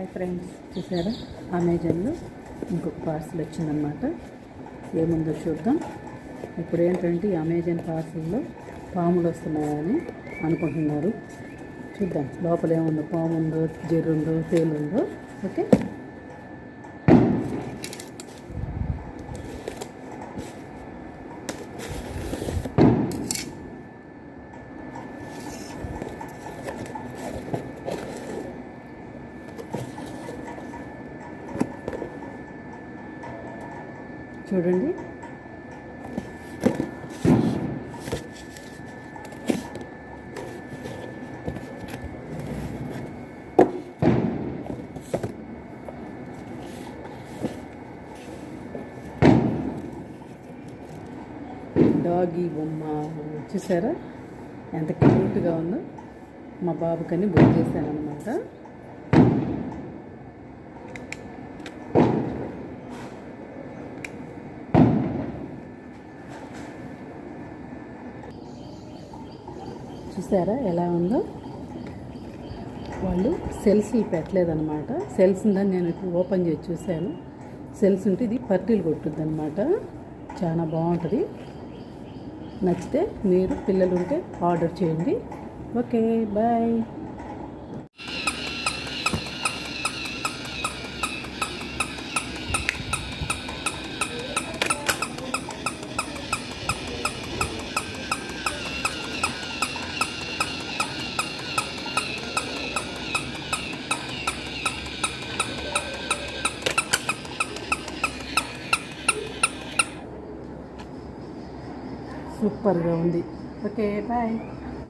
Hi friends చూసారా? అమెజాన్లో ఇంకొక పార్సల్ వచ్చిందనమాట ఏముందో చూద్దాం. ఇప్పుడు ఏంటంటే ఈ అమెజాన్ పార్సల్లో పాములు వస్తున్నాయని అనుకుంటున్నారు. చూద్దాం లోపల ఏముందో పాము ఉందో జెర్రు ఉందో ఉందో ఓకే? చూడండి. డాగీ బొమ్మ చూసారా ఎంత క్యూట్గా ఉందో. మా బాబుకని బుక్ చేశాను అనమాట చూసారా ఎలా ఉందో? వాళ్ళు సెల్స్లు పెట్టలేదన్నమాట. సెల్స్ ఉందని నేను ఓపెన్ చేసి చూశాను. సెల్స్ ఉంటే ఇది పట్టీలు కొట్టుద్ది అనమాట చాలా బాగుంటుంది. నచ్చితే మీరు పిల్లలు ఉంటే ఆర్డర్ చేయండి. Okay bye. సూపర్గా ఉంది. Okay bye.